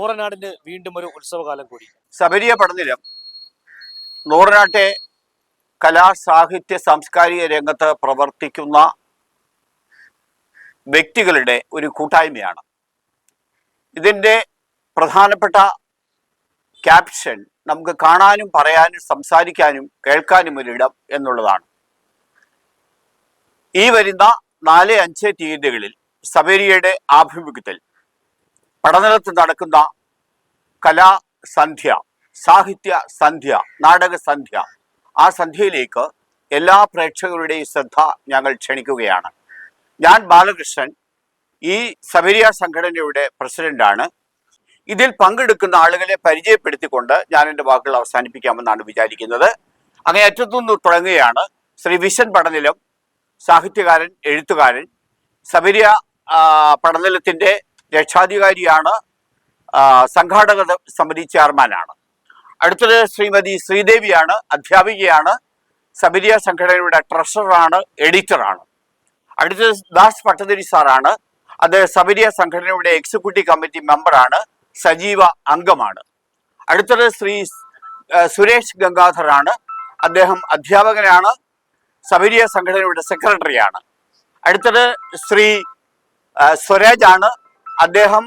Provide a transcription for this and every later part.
നൂറനാടിന് വീണ്ടും ഒരു ഉത്സവകാലം കൂടി. ശബരിയ പഠനിലം നൂറനാട്ടെ കലാ സാഹിത്യ സാംസ്കാരിക രംഗത്ത് പ്രവർത്തിക്കുന്ന വ്യക്തികളുടെ ഒരു കൂട്ടായ്മയാണ്. ഇതിന്റെ പ്രധാനപ്പെട്ട ക്യാപ്ഷൻ നമുക്ക് കാണാനും പറയാനും സംസാരിക്കാനും കേൾക്കാനും ഒരിടം എന്നുള്ളതാണ്. ഈ വരുന്ന നാല് അഞ്ച് തീയതികളിൽ സബേരിയയുടെ ആഭിമുഖ്യത്തിൽ പഠനത്തിൽ നടക്കുന്ന കലാസന്ധ്യ സാഹിത്യ സന്ധ്യ നാടക സന്ധ്യ ആ സന്ധ്യയിലേക്ക് എല്ലാ പ്രേക്ഷകരുടെയും ശ്രദ്ധ ഞങ്ങൾ ക്ഷണിക്കുകയാണ്. ഞാൻ ബാലകൃഷ്ണൻ ഈ സബരിയ സംഘടനയുടെ പ്രസിഡന്റാണ്. ഇതിൽ പങ്കെടുക്കുന്ന ആളുകളെ പരിചയപ്പെടുത്തിക്കൊണ്ട് ഞാൻ എന്റെ വാക്കുകൾ അവസാനിപ്പിക്കാമെന്നാണ് വിചാരിക്കുന്നത്. അങ്ങനെ അറ്റത്തുനിന്ന് തുടങ്ങുകയാണ്. ശ്രീ വിശൻ പടനിലം സാഹിത്യകാരൻ എഴുത്തുകാരൻ സബരിയ പടനിലത്തിന്റെ രക്ഷാധികാരിയാണ് സംഘാടക സമിതി ചെയർമാനാണ്. അടുത്തത് ശ്രീമതി ശ്രീദേവിയാണ് അധ്യാപികയാണ് സബരിയ സംഘടനയുടെ ട്രഷററാണ് എഡിറ്ററാണ്. അടുത്തത് ദാസ് പട്ടതിരി സാറാണ് അത് സബരിയ സംഘടനയുടെ എക്സിക്യൂട്ടീവ് കമ്മിറ്റി മെമ്പറാണ് സജീവ അംഗമാണ്. അടുത്തത് ശ്രീ സുരേഷ് ഗംഗാധറാണ് അദ്ദേഹം അധ്യാപകനാണ് സബരിയ സംഘടനയുടെ സെക്രട്ടറിയാണ്. അടുത്തത് ശ്രീ സ്വരാജ് ആണ് അദ്ദേഹം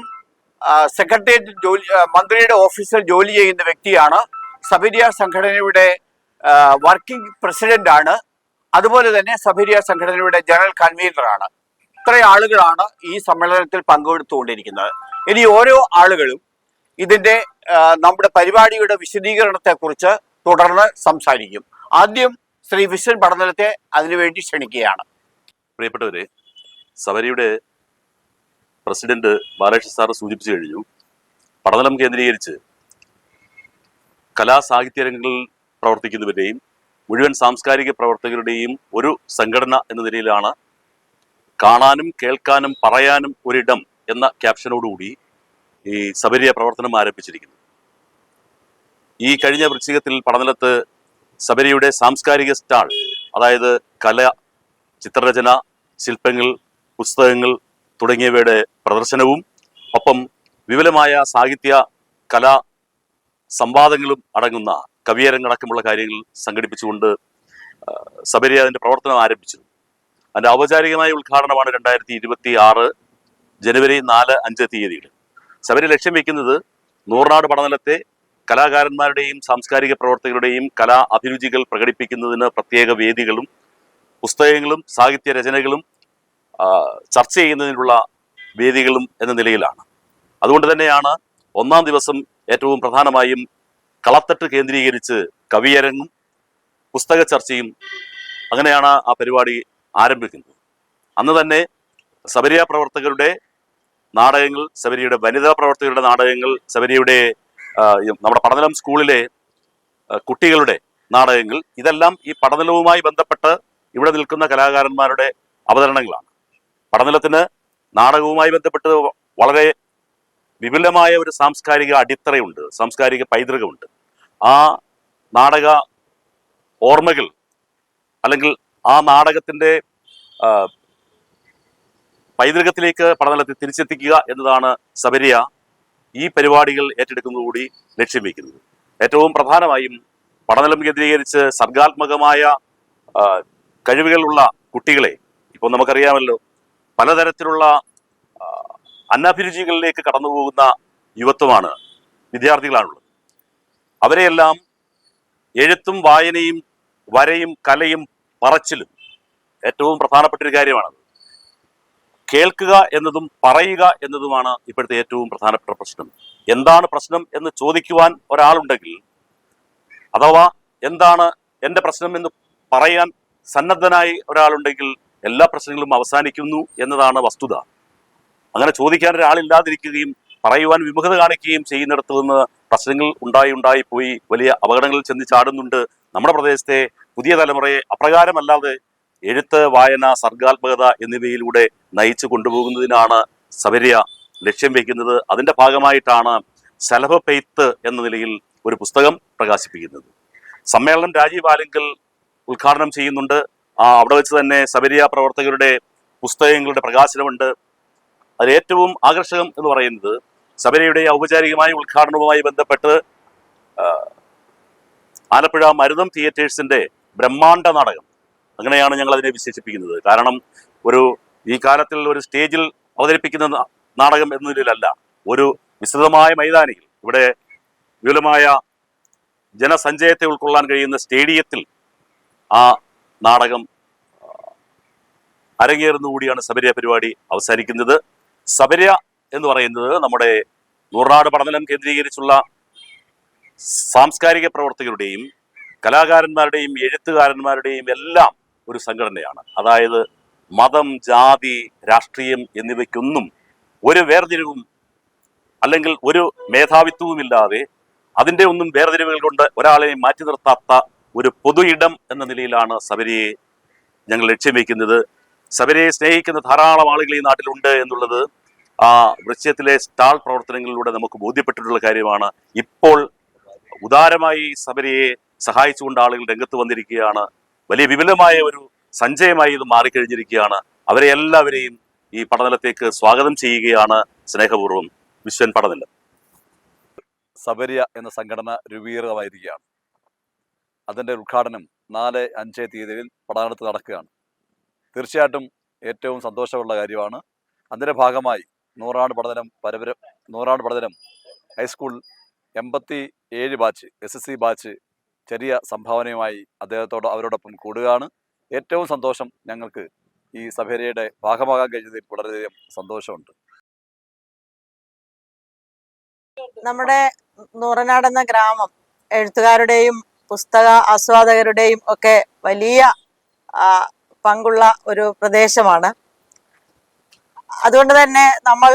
സെക്രട്ടേറിയറ്റ് ജോലി മന്ത്രിയുടെ ഓഫീസിൽ ജോലി ചെയ്യുന്ന വ്യക്തിയാണ്. സബരിയ സംഘടനയുടെ വർക്കിംഗ് പ്രസിഡന്റ് ആണ്. അതുപോലെ തന്നെ സബരിയ സംഘടനയുടെ ജനറൽ കൺവീനറാണ് ഇത്ര ആളുകളാണ് ഈ സമ്മേളനത്തിൽ പങ്കെടുത്തുകൊണ്ടിരിക്കുന്നത്. ഇനി ഓരോ ആളുകളും ഇതിന്റെ നമ്മുടെ പരിപാടിയുടെ വിശദീകരണത്തെക്കുറിച്ച് തുടർന്ന് സംസാരിക്കും. ആദ്യം ശ്രീ വിശ്വൻ പഠനത്തെ അതിനുവേണ്ടി ക്ഷണിക്കുകയാണ്. പ്രിയപ്പെട്ടവരെ സബരിയുടെ പ്രസിഡന്റ് ബാലകൃഷ്ണ സാറ് സൂചിപ്പിച്ചു കഴിഞ്ഞു. പഠനം കേന്ദ്രീകരിച്ച് കലാ സാഹിത്യ രംഗങ്ങളിൽ പ്രവർത്തിക്കുന്നവരുടെയും മുഴുവൻ സാംസ്കാരിക പ്രവർത്തകരുടെയും ഒരു സംഘടന എന്ന നിലയിലാണ് കാണാനും കേൾക്കാനും പറയാനും ഒരിടം എന്ന ക്യാപ്ഷനോടുകൂടി ഈ സബരിയ പ്രവർത്തനം ആരംഭിച്ചിരിക്കുന്നു. ഈ കഴിഞ്ഞ വൃശ്ചികത്തിൽ പഠനത്ത് സബരിയുടെ സാംസ്കാരിക സ്റ്റാൾ അതായത് കല ചിത്രരചന ശില്പങ്ങൾ പുസ്തകങ്ങൾ തുടങ്ങിയവയുടെ പ്രദർശനവും ഒപ്പം വിപുലമായ സാഹിത്യ കലാ സംവാദങ്ങളും അടങ്ങുന്ന കവിയരങ്ങടക്കമുള്ള കാര്യങ്ങൾ സംഘടിപ്പിച്ചുകൊണ്ട് സബരി അതിന്റെ പ്രവർത്തനം ആരംഭിച്ചു. അതിന്റെ ഔപചാരികമായ ഉദ്ഘാടനമാണ് രണ്ടായിരത്തി ഇരുപത്തി ആറ് ജനുവരി നാല് അഞ്ച് തീയതികൾ സബരി ലക്ഷ്യം വെക്കുന്നത് നൂറുനാട് പഠനത്തെ കലാകാരന്മാരുടെയും സാംസ്കാരിക പ്രവർത്തകരുടെയും കലാ അഭിരുചികൾ പ്രകടിപ്പിക്കുന്നതിന് പ്രത്യേക വേദികളും പുസ്തകങ്ങളും സാഹിത്യ രചനകളും ചർച്ച ചെയ്യുന്നതിനുള്ള വേദികളും എന്ന നിലയിലാണ്. അതുകൊണ്ട് തന്നെയാണ് ഒന്നാം ദിവസം ഏറ്റവും പ്രധാനമായും കളത്തട്ട് കേന്ദ്രീകരിച്ച് കവിയരങ്ങും പുസ്തക ചർച്ചയും അങ്ങനെയാണ് ആ പരിപാടി ആരംഭിക്കുന്നത്. അന്ന് തന്നെ സബരിയ പ്രവർത്തകരുടെ നാടകങ്ങൾ സബരിയുടെ വനിതാ പ്രവർത്തകരുടെ നാടകങ്ങൾ സബരിയുടെ നമ്മുടെ പഠനം സ്കൂളിലെ കുട്ടികളുടെ നാടകങ്ങൾ ഇതെല്ലാം ഈ പഠനവുമായി ബന്ധപ്പെട്ട് ഇവിടെ നിൽക്കുന്ന കലാകാരന്മാരുടെ അവതരണങ്ങളാണ്. പഠനത്തിന് നാടകവുമായി ബന്ധപ്പെട്ട് വളരെ വിപുലമായ ഒരു സാംസ്കാരിക അടിത്തറയുണ്ട് സാംസ്കാരിക പൈതൃകമുണ്ട്. ആ നാടക ഓർമ്മകൾ അല്ലെങ്കിൽ ആ നാടകത്തിന്റെ പൈതൃകത്തിലേക്ക് പഠനത്തിൽ തിരിച്ചെത്തിക്കുക എന്നതാണ് സബരിയ ഈ പരിപാടികൾ ഏറ്റെടുക്കുന്നതുകൂടി ലക്ഷ്യം വയ്ക്കുന്നത്. ഏറ്റവും പ്രധാനമായും പഠനം കേന്ദ്രീകരിച്ച് സർഗാത്മകമായ കഴിവുകളുള്ള കുട്ടികളെ ഇപ്പോൾ നമുക്കറിയാമല്ലോ പലതരത്തിലുള്ള അനഭിരുചികളിലേക്ക് കടന്നു പോകുന്ന യുവത്വമാണ് വിദ്യാർത്ഥികളാണുള്ളത്. അവരെയെല്ലാം എഴുത്തും വായനയും വരയും കലയും പറച്ചിലും ഏറ്റവും പ്രധാനപ്പെട്ട ഒരു കാര്യമാണത്. കേൾക്കുക എന്നതും പറയുക എന്നതുമാണ് ഇപ്പോഴത്തെ ഏറ്റവും പ്രധാനപ്പെട്ട പ്രശ്നം. എന്താണ് പ്രശ്നം എന്ന് ചോദിക്കുവാൻ ഒരാളുണ്ടെങ്കിൽ അഥവാ എന്താണ് എന്റെ പ്രശ്നം എന്ന് പറയാൻ സന്നദ്ധനായി ഒരാളുണ്ടെങ്കിൽ എല്ലാ പ്രശ്നങ്ങളും അവസാനിക്കുന്നു എന്നതാണ് വസ്തുത. അങ്ങനെ ചോദിക്കാൻ ഒരാളില്ലാതിരിക്കുകയും പറയുവാൻ വിമുഖത കാണിക്കുകയും ചെയ്യുന്നിടത്ത് നിന്ന് പ്രശ്നങ്ങൾ ഉണ്ടായി ഉണ്ടായി പോയി വലിയ അപകടങ്ങളിൽ ചെന്ന് ചാടുന്നുണ്ട് നമ്മുടെ പ്രദേശത്തെ പുതിയ തലമുറയെ അപ്രകാരമല്ലാതെ എഴുത്ത് വായന സർഗാത്മകത എന്നിവയിലൂടെ നയിച്ചു കൊണ്ടുപോകുന്നതിനാണ് സബരിയ ലക്ഷ്യം വയ്ക്കുന്നത് അതിന്റെ ഭാഗമായിട്ടാണ് ശലഭ പെയ്ത്ത് എന്ന നിലയിൽ ഒരു പുസ്തകം പ്രകാശിപ്പിക്കുന്നത്. സമ്മേളനം രാജീവ് ആലിങ്കൽ ഉദ്ഘാടനം ചെയ്യുന്നുണ്ട്. ആ അവിടെ വെച്ച് തന്നെ സബരിയ പ്രവർത്തകരുടെ പുസ്തകങ്ങളുടെ പ്രകാശനമുണ്ട്. അതിലേറ്റവും ആകർഷകം എന്ന് പറയുന്നത് ശബരിയുടെ ഔപചാരികമായ ഉദ്ഘാടനവുമായി ബന്ധപ്പെട്ട് ആലപ്പുഴ മരുതം തിയേറ്റേഴ്സിന്റെ ബ്രഹ്മാണ്ഡ നാടകം. അങ്ങനെയാണ് ഞങ്ങൾ അതിനെ വിശേഷിപ്പിക്കുന്നത്. കാരണം ഒരു ഈ കാലത്തിൽ ഒരു സ്റ്റേജിൽ അവതരിപ്പിക്കുന്ന നാടകം എന്ന നിലയിലല്ല. ഒരു വിശദമായ മൈതാനിയിൽ ഇവിടെ വിപുലമായ ജനസഞ്ചയത്തെ ഉൾക്കൊള്ളാൻ കഴിയുന്ന സ്റ്റേഡിയത്തിൽ ആ നാടകം അരങ്ങേറുന്നുകൂടിയാണ് അരങ്ങേറുന്ന കൂടിയാണ് സബരിയ പരിപാടി അവസാനിക്കുന്നത്. സബരിയ എന്ന് പറയുന്നത് നമ്മുടെ നൂറാട് പഠനം കേന്ദ്രീകരിച്ചുള്ള സാംസ്കാരിക പ്രവർത്തകരുടെയും കലാകാരന്മാരുടെയും എഴുത്തുകാരന്മാരുടെയും എല്ലാം ഒരു സംഘടനയാണ്. അതായത് മതം ജാതി രാഷ്ട്രീയം എന്നിവയ്ക്കൊന്നും ഒരു വേർതിരിവും അല്ലെങ്കിൽ ഒരു മേധാവിത്വവുമില്ലാതെ അതിന്റെ ഒന്നും വേർതിരിവുകൾ കൊണ്ട് ഒരാളെയും മാറ്റി നിർത്താത്ത ഒരു പൊതു ഇടം എന്ന നിലയിലാണ് സബരിയെ ഞങ്ങൾ ലക്ഷ്യം വയ്ക്കുന്നത് സബരിയെ സ്നേഹിക്കുന്ന ധാരാളം ആളുകൾ ഈ നാട്ടിലുണ്ട് എന്നുള്ളത് ആ വൃശ്യത്തിലെ സ്റ്റാൾ പ്രവർത്തനങ്ങളിലൂടെ നമുക്ക് ബോധ്യപ്പെട്ടിട്ടുള്ള കാര്യമാണ്. ഇപ്പോൾ ഉദാരമായി സബരിയെ സഹായിച്ചുകൊണ്ട് ആളുകൾ രംഗത്ത് വന്നിരിക്കുകയാണ്. വലിയ വിപുലമായ ഒരു സഞ്ചയമായി ഇത് മാറിക്കഴിഞ്ഞിരിക്കുകയാണ്. അവരെ എല്ലാവരെയും ഈ പഠനത്തിലേക്ക് സ്വാഗതം ചെയ്യുകയാണ് സ്നേഹപൂർവം വിശ്വൻ പഠനം സബരിയ എന്ന സംഘടന രൂപീകൃതമായിരിക്കുകയാണ്. അതിന്റെ ഉദ്ഘാടനം നാല് അഞ്ച് തീയതിയിൽ പടാനടുത്ത് നടക്കുകയാണ്. തീർച്ചയായിട്ടും ഏറ്റവും സന്തോഷമുള്ള കാര്യമാണ്. അതിന്റെ ഭാഗമായി നൂറാണ്ട് പഠനം പരപര നൂറാണ്ട് പഠനം ഹൈസ്കൂൾ എൺപത്തി ഏഴ് batch S S C batch ചെറിയ സംഭാവനയുമായി അദ്ദേഹത്തോട് അവരോടൊപ്പം കൂടുകയാണ്. ഏറ്റവും സന്തോഷം ഞങ്ങൾക്ക് ഈ സഭേരയുടെ ഭാഗമാകാൻ കഴിഞ്ഞതിൽ വളരെയധികം സന്തോഷമുണ്ട്. നമ്മുടെ നൂറനാട് എന്ന ഗ്രാമം എഴുത്തുകാരുടെയും പുസ്തക ആസ്വാദകരുടെയും ഒക്കെ വലിയ പങ്കുള്ള ഒരു പ്രദേശമാണ്. അതുകൊണ്ട് തന്നെ നമ്മൾ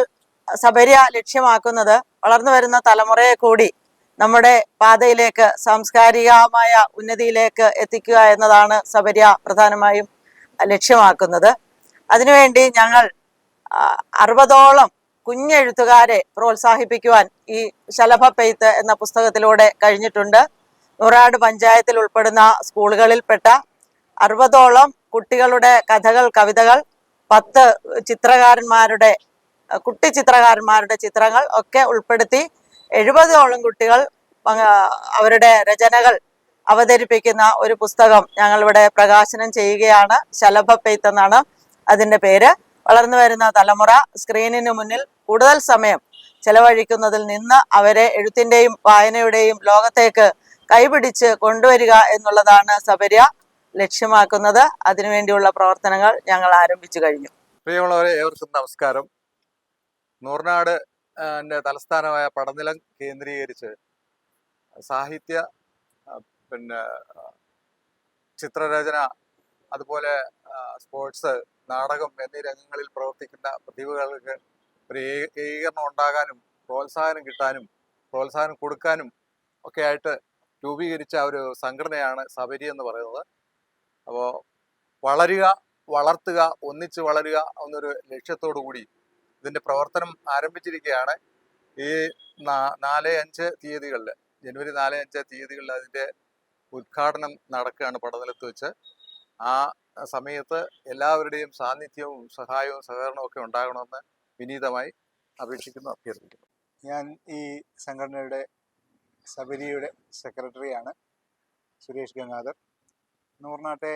സബരിയ ലക്ഷ്യമാക്കുന്നത് വളർന്നു വരുന്ന തലമുറയെ കൂടി നമ്മുടെ പാതയിലേക്ക് സാംസ്കാരികമായ ഉന്നതിയിലേക്ക് എത്തിക്കുക എന്നതാണ് സബരിയ പ്രധാനമായും ലക്ഷ്യമാക്കുന്നത്. അതിനുവേണ്ടി ഞങ്ങൾ അറുപതോളം കുഞ്ഞെഴുത്തുകാരെ പ്രോത്സാഹിപ്പിക്കുവാൻ ഈ ശലഭ പെയ്ത്ത് എന്ന പുസ്തകത്തിലൂടെ കഴിഞ്ഞിട്ടുണ്ട്. നൂറാട് പഞ്ചായത്തിൽ ഉൾപ്പെടുന്ന സ്കൂളുകളിൽപ്പെട്ട അറുപതോളം കുട്ടികളുടെ കഥകൾ കവിതകൾ പത്ത് ചിത്രകാരന്മാരുടെ കുട്ടി ചിത്രകാരന്മാരുടെ ചിത്രങ്ങൾ ഒക്കെ ഉൾപ്പെടുത്തി എഴുപതോളം കുട്ടികൾ അവരുടെ രചനകൾ അവതരിപ്പിക്കുന്ന ഒരു പുസ്തകം ഞങ്ങളിവിടെ പ്രകാശനം ചെയ്യുകയാണ്. ശലഭ പെയ്ത്ത് എന്നാണ് അതിന്റെ പേര്. വളർന്നു വരുന്ന തലമുറ സ്ക്രീനിന് മുന്നിൽ കൂടുതൽ സമയം ചെലവഴിക്കുന്നതിൽ നിന്ന് അവരെ എഴുത്തിന്റെയും വായനയുടെയും ലോകത്തേക്ക് കൈപിടിച്ച് കൊണ്ടുവരിക എന്നുള്ളതാണ് സബര്യ ലക്ഷ്യമാക്കുന്നത്. അതിനുവേണ്ടിയുള്ള പ്രവർത്തനങ്ങൾ ഞങ്ങൾ ആരംഭിച്ചു കഴിഞ്ഞു. പ്രിയമുള്ളവരെ ഏവർക്കും നമസ്കാരം. നൂർനാട് തലസ്ഥാനമായ പടനിലം കേന്ദ്രീകരിച്ച് സാഹിത്യ പിന്നെ ചിത്രരചന അതുപോലെ സ്പോർട്സ് നാടകം എന്നീ രംഗങ്ങളിൽ പ്രവർത്തിക്കുന്ന പ്രതിഭകൾക്ക് ഒരു ഏകീകരണം ഉണ്ടാകാനും പ്രോത്സാഹനം കിട്ടാനും പ്രോത്സാഹനം കൊടുക്കാനും ഒക്കെ ആയിട്ട് രൂപീകരിച്ച ഒരു സംഘടനയാണ് സബരി എന്ന് പറയുന്നത്. അപ്പോൾ വളരുക വളർത്തുക ഒന്നിച്ച് വളരുക എന്നൊരു ലക്ഷ്യത്തോടു കൂടി ഇതിന്റെ പ്രവർത്തനം ആരംഭിച്ചിരിക്കുകയാണ്. ഈ നാല് അഞ്ച് തീയതികളിൽ ജനുവരി നാല് അഞ്ച് തീയതികളിൽ അതിന്റെ ഉദ്ഘാടനം നടക്കുകയാണ് പടനിലത്ത് വെച്ച്. ആ സമയത്ത് എല്ലാവരുടെയും സാന്നിധ്യവും സഹായവും സഹകരണവും ഒക്കെ ഉണ്ടാകണമെന്ന് വിനീതമായി അപേക്ഷിക്കുന്നു അഭ്യർത്ഥിക്കുന്നു. ഞാൻ ഈ സംഘടനയുടെ സബരിയുടെ സെക്രട്ടറിയാണ് സുരേഷ് ഗംഗാധർ. നൂർനാട്ടെ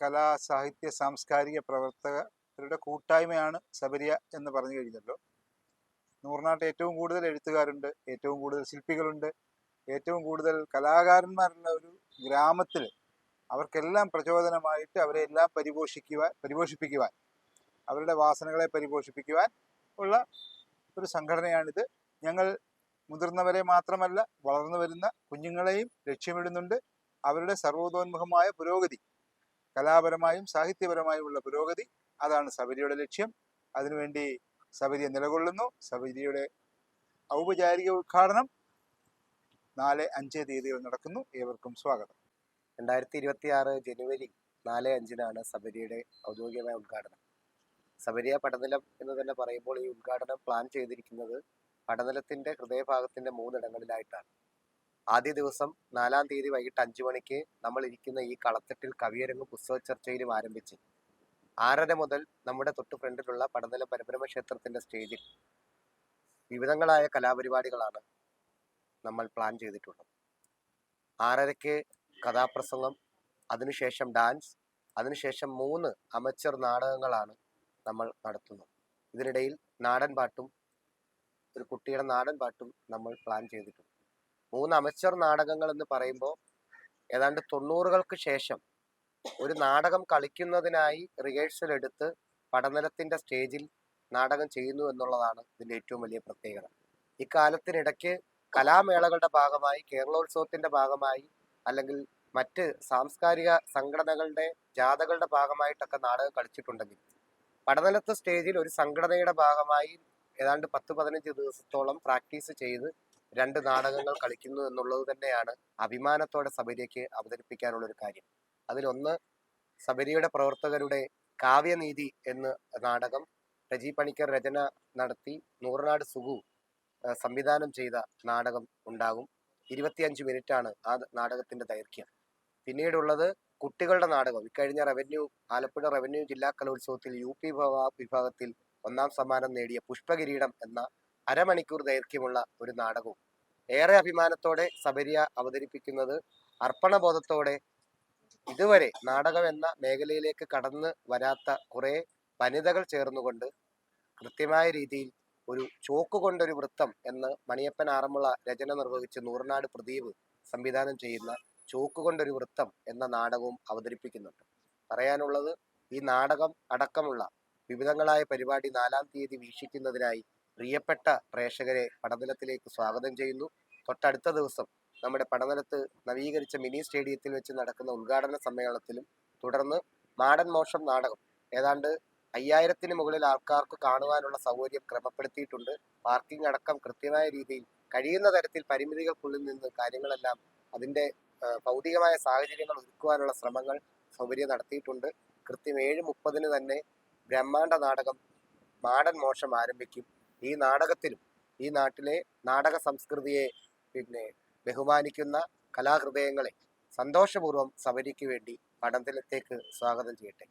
കലാ സാഹിത്യ സാംസ്കാരിക പ്രവർത്തകരുടെ കൂട്ടായ്മയാണ് സബരിയ എന്ന് പറഞ്ഞു കഴിഞ്ഞല്ലോ. നൂർനാട്ട് ഏറ്റവും കൂടുതൽ എഴുത്തുകാരുണ്ട് ഏറ്റവും കൂടുതൽ ശില്പികളുണ്ട് ഏറ്റവും കൂടുതൽ കലാകാരന്മാരുള്ള ഒരു ഗ്രാമത്തിൽ അവർക്കെല്ലാം പ്രചോദനമായിട്ട് അവരെ എല്ലാം പരിപോഷിക്കുവാൻ പരിപോഷിപ്പിക്കുവാൻ അവരുടെ വാസനകളെ പരിപോഷിപ്പിക്കുവാൻ ഉള്ള ഒരു സംഘടനയാണിത്. ഞങ്ങൾ മുതിർന്നവരെ മാത്രമല്ല വളർന്നു വരുന്ന കുഞ്ഞുങ്ങളെയും ലക്ഷ്യമിടുന്നുണ്ട്. അവരുടെ സർവോതോന്മുഖമായ പുരോഗതി കലാപരമായും സാഹിത്യപരമായുമുള്ള പുരോഗതി അതാണ് സബരിയുടെ ലക്ഷ്യം. അതിനുവേണ്ടി സബരിയ നിലകൊള്ളുന്നു. സബരിയുടെ ഔപചാരിക ഉദ്ഘാടനം നാല് അഞ്ച് തീയതികൾ നടക്കുന്നു. ഏവർക്കും സ്വാഗതം. രണ്ടായിരത്തി ഇരുപത്തി ആറ് ജനുവരി നാല് അഞ്ചിനാണ് സബരിയുടെ ഔദ്യോഗികമായ ഉദ്ഘാടനം. സബരിയ പഠനം എന്ന് തന്നെ പറയുമ്പോൾ ഈ ഉദ്ഘാടനം പ്ലാൻ ചെയ്തിരിക്കുന്നത് പടനിലത്തിന്റെ ഹൃദയഭാഗത്തിന്റെ മൂന്നിടങ്ങളിലായിട്ടാണ്. ആദ്യ ദിവസം നാലാം തീയതി വൈകിട്ട് അഞ്ചു മണിക്ക് നമ്മൾ ഇരിക്കുന്ന ഈ കളത്തട്ടിൽ കവിയരങ്ങ് പുസ്തക ചർച്ചയിലും ആരംഭിച്ച് ആറര മുതൽ നമ്മുടെ തൊട്ടു ഫ്രണ്ടിലുള്ള പടനില പരബ്രഹ്മ ക്ഷേത്രത്തിന്റെ സ്റ്റേജിൽ വിവിധങ്ങളായ കലാപരിപാടികളാണ് നമ്മൾ പ്ലാൻ ചെയ്തിട്ടുള്ളത്. ആറരയ്ക്ക് കഥാപ്രസംഗം അതിനുശേഷം ഡാൻസ് അതിനുശേഷം മൂന്ന് അമച്ചർ നാടകങ്ങളാണ് നമ്മൾ നടത്തുന്നത്. ഇതിനിടയിൽ നാടൻ പാട്ടും ഒരു കുട്ടിയുടെ നാടൻ പാട്ടും നമ്മൾ പ്ലാൻ ചെയ്തിട്ടുണ്ട്. മൂന്ന് അമച്ചർ നാടകങ്ങൾ എന്ന് പറയുമ്പോൾ ഏതാണ്ട് തൊണ്ണൂറുകൾക്ക് ശേഷം ഒരു നാടകം കളിക്കുന്നതിനായി റിഹേഴ്സൽ എടുത്ത് പഠനത്തിന്റെ സ്റ്റേജിൽ നാടകം ചെയ്യുന്നു എന്നുള്ളതാണ് ഇതിന്റെ ഏറ്റവും വലിയ പ്രത്യേകത. ഇക്കാലത്തിനിടയ്ക്ക് കലാമേളകളുടെ ഭാഗമായി കേരളോത്സവത്തിന്റെ ഭാഗമായി അല്ലെങ്കിൽ മറ്റ് സാംസ്കാരിക സംഘടനകളുടെ ജാഥകളുടെ ഭാഗമായിട്ടൊക്കെ നാടകം കളിച്ചിട്ടുണ്ടെങ്കിൽ പടനിലത്ത് സ്റ്റേജിൽ ഒരു സംഘടനയുടെ ഭാഗമായി ഏതാണ്ട് പത്ത് പതിനഞ്ച് ദിവസത്തോളം പ്രാക്ടീസ് ചെയ്ത് രണ്ട് നാടകങ്ങൾ കളിക്കുന്നു എന്നുള്ളത് തന്നെയാണ് അഭിമാനത്തോടെ സബരിയയ്ക്ക് അവതരിപ്പിക്കാനുള്ള ഒരു കാര്യം. അതിലൊന്ന് സബരിയുടെ പ്രവർത്തകരുടെ കാവ്യനീതി എന്ന നാടകം രജി പണിക്കർ രചന നടത്തി നൂറനാട് സുഗു സംവിധാനം ചെയ്ത നാടകം ഉണ്ടാകും. ഇരുപത്തിയഞ്ച് മിനിറ്റാണ് ആ നാടകത്തിന്റെ ദൈർഘ്യം. പിന്നീടുള്ളത് കുട്ടികളുടെ നാടകം. ഇക്കഴിഞ്ഞ റവന്യൂ ആലപ്പുഴ റവന്യൂ ജില്ലാ കലോത്സവത്തിൽ യു പി വിഭാഗത്തിൽ ഒന്നാം സമ്മാനം നേടിയ പുഷ്പകിരീടം എന്ന അരമണിക്കൂർ ദൈർഘ്യമുള്ള ഒരു നാടകവും. ഏറെ അഭിമാനത്തോടെ സബരിയ അവതരിപ്പിക്കുന്നത് അർപ്പണബോധത്തോടെ ഇതുവരെ നാടകം എന്ന മേഖലയിലേക്ക് കടന്ന് വരാത്ത കുറെ വനിതകൾ ചേർന്നുകൊണ്ട് കൃത്യമായ രീതിയിൽ ഒരു ചോക്ക് കൊണ്ടൊരു വൃത്തം എന്ന് മണിയപ്പൻ ആറന്മുള രചന നിർവഹിച്ച് നൂറുനാട് പ്രദീപ് സംവിധാനം ചെയ്യുന്ന ചോക്ക് കൊണ്ടൊരു വൃത്തം എന്ന നാടകവും അവതരിപ്പിക്കുന്നുണ്ട്. പറയാനുള്ളത് ഈ നാടകം അടക്കമുള്ള വിവിധങ്ങളായ പരിപാടി നാലാം തീയതി വീക്ഷിക്കുന്നതിനായി പ്രിയപ്പെട്ട പ്രേക്ഷകരെ പടനിലത്തിലേക്ക് സ്വാഗതം ചെയ്യുന്നു. തൊട്ടടുത്ത ദിവസം നമ്മുടെ പടനിലത്ത് നവീകരിച്ച മിനി സ്റ്റേഡിയത്തിൽ വെച്ച് നടക്കുന്ന ഉദ്ഘാടന സമ്മേളനത്തിലും തുടർന്ന് മാടൻ മോഷം നാടകം ഏതാണ്ട് അയ്യായിരത്തിന് മുകളിൽ ആൾക്കാർക്ക് കാണുവാനുള്ള സൗകര്യം ക്രമപ്പെടുത്തിയിട്ടുണ്ട്. പാർക്കിംഗ് അടക്കം കൃത്യമായ രീതിയിൽ കഴിയുന്ന തരത്തിൽ പരിമിതികൾക്കുള്ളിൽ നിന്ന് കാര്യങ്ങളെല്ലാം അതിന്റെ ആ, ഭൗതികമായ സാഹചര്യങ്ങൾ ഒരുക്കുവാനുള്ള ശ്രമങ്ങൾ സൗകര്യം നടത്തിയിട്ടുണ്ട്. കൃത്യം ഏഴ് മുപ്പതിന് തന്നെ ബ്രഹ്മാണ്ഡ നാടകം മാടൻ മോഷം ആരംഭിക്കും. ഈ നാടകത്തിലും ഈ നാട്ടിലെ നാടക സംസ്കൃതിയെ പിന്നെ ബഹുമാനിക്കുന്ന കലാഹൃദയങ്ങളെ സന്തോഷപൂർവം സമരിക്കു വേണ്ടി പടത്തിലത്തേക്ക് സ്വാഗതം ചെയ്യട്ടെ.